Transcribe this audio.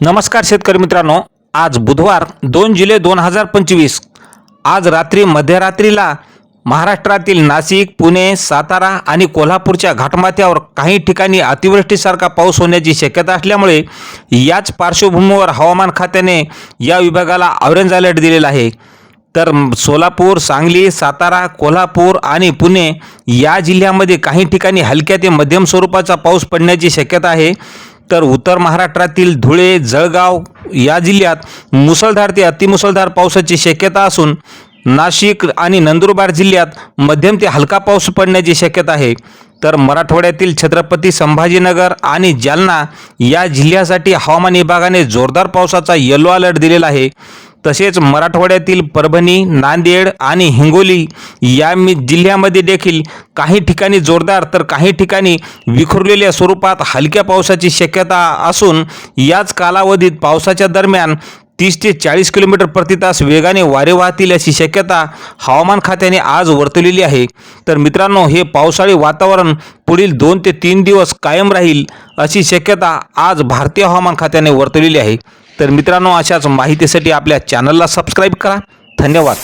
नमस्कार शेतकरी मित्रांनो आज बुधवार दोन जुलै दोन हजार पंचवीस. आज रात्री मध्यरात्रीला महाराष्ट्रातील नाशिक पुणे सातारा आणि कोल्हापूरच्या घाटमाथ्यावर काही ठिकाणी अतिवृष्टीसारखा पाऊस होण्याची शक्यता असल्यामुळे याच पार्श्वभूमीवर हवामान खात्याने या विभागाला ऑरेंज अलर्ट दिलेला आहे. तर सोलापूर सांगली सातारा कोल्हापूर आणि पुणे या जिल्ह्यामध्ये काही ठिकाणी हलक्या ते मध्यम स्वरूपाचा पाऊस पडण्याची शक्यता आहे. तर उत्तर महाराष्ट्रातील धुळे जळगाव या जिल्ह्यात मुसळधार ते अतिमुसळधार पावसाची शक्यता असून नाशिक आणि नंदुरबार जिल्ह्यात मध्यम ते हलका पाऊस पडण्याची शक्यता आहे. तर मराठवाड्यातील छत्रपती संभाजीनगर आणि जालना या जिल्ह्यासाठी हवामान विभागाने जोरदार पावसाचा येलो अलर्ट दिलेला आहे. तसेच मराठवाड्यातील परभणी नांदेड आणि हिंगोली या मी जिल्ह्यामध्ये देखील काही ठिकाणी जोरदार तर काही ठिकाणी विखुरलेल्या स्वरूपात हलक्या पावसाची शक्यता असून याच कालावधीत पावसाच्या दरम्यान तीस ते चाळीस किलोमीटर प्रति तास वेगाने वारे वाहतील अशी शक्यता हवामान खात्याने आज वर्तवलेली आहे. तर मित्रांनो हे पावसाळी वातावरण पुढील दोन ते तीन दिवस कायम राहील अशी शक्यता आज भारतीय हवामान खात्याने वर्तवलेली आहे. तर मित्रांनो अशाच माहितीसाठी आपल्या चॅनलला सबस्क्राईब करा. धन्यवाद.